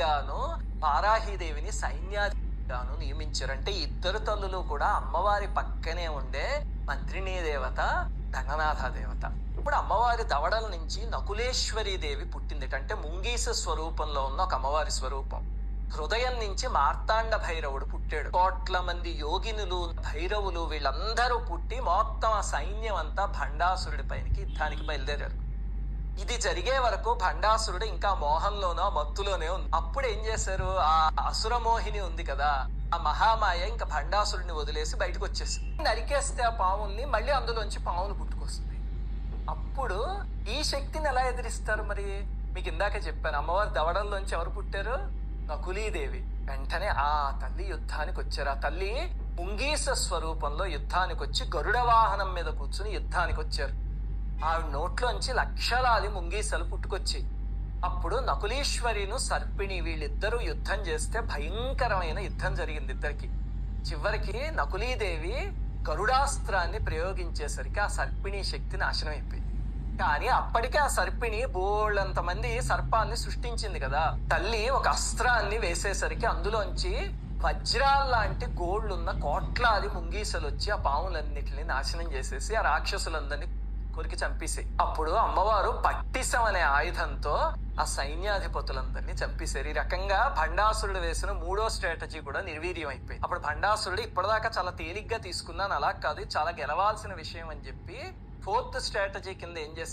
గాను పారాహీదేవిని సైన్యాధిగాను నియమించారు. అంటే ఇద్దరు తల్లులు కూడా అమ్మవారి పక్కనే ఉండే మంత్రినీ దేవత రంగనాథ దేవత ఇప్పుడు అమ్మవారి దవడల నుంచి నకులేశ్వరి దేవి పుట్టింది అంటే ముంగీస స్వరూపంలో ఉన్న ఒక అమ్మవారి స్వరూపం. హృదయం నుంచి మార్తాండ భైరవుడు పుట్టాడు. కోట్ల మంది యోగినులు భైరవులు వీళ్ళందరూ పుట్టి మొత్తం ఆ సైన్యం అంతా భండాసురుడి పైనకి యుద్ధానికి బయలుదేరారు. ఇది జరిగే వరకు భండాసురుడు ఇంకా మోహంలోనో మత్తులోనే ఉంది. అప్పుడు ఏం చేశారు? ఆ అసురమోహిని ఉంది కదా ఆ మహామాయ ఇంకా భండాసురుడిని వదిలేసి బయటకు వచ్చేసింది. నరికేస్తే ఆ పావుల్ని మళ్ళీ అందులోంచి పావులు పుట్టుకొస్తుంది అప్పుడు ఈ శక్తిని ఎలా ఎదిరిస్తారు మరి? మీకు ఇందాక చెప్పాను అమ్మవారి దవడల్లోంచి ఎవరు పుట్టారు? నకులీదేవి. వెంటనే ఆ తల్లి యుద్ధానికి వచ్చారు. ఆ తల్లి పుంగీస స్వరూపంలో యుద్ధానికి వచ్చి గరుడ వాహనం మీద కూర్చుని యుద్ధానికి వచ్చారు ఆవిడ నోట్లోంచి లక్షలాది ముంగీసలు పుట్టుకొచ్చి అప్పుడు నకులీశ్వరిను సర్పిణి వీళ్ళిద్దరూ యుద్ధం చేస్తే భయంకరమైన యుద్ధం జరిగింది ఇద్దరికి. చివరికి నకులీదేవి గరుడాస్త్రాన్ని ప్రయోగించేసరికి ఆ సర్పిణి శక్తి నాశనం అయిపోయింది. కానీ అప్పటికే ఆ సర్పిణి బోళ్ళంత మంది సర్పాన్ని సృష్టించింది కదా. తల్లి ఒక అస్త్రాన్ని వేసేసరికి అందులోంచి వజ్రాల్లాంటి గోళ్ళున్న కోట్లాది ముంగీసలు వచ్చి ఆ పాములన్నిటిని నాశనం చేసేసి ఆ రాక్షసులందరినీ కొరికి చంపేసాయి అప్పుడు అమ్మవారు పట్టిసం అనే ఆయుధంతో ఆ సైన్యాధిపతులందరినీ చంపేశారు. ఈ రకంగా భండాసురుడు వేసిన మూడో స్ట్రాటజీ కూడా నిర్వీర్యం అయిపోయింది అప్పుడు భండాసురుడు ఇప్పటిదాకా చాలా తేలిగ్గా తీసుకున్నాను. అలా కాదు చాలా గెలవాల్సిన విషయం అని చెప్పి ఫోర్త్ స్ట్రాటజీ కింద ఏం చేస్తారు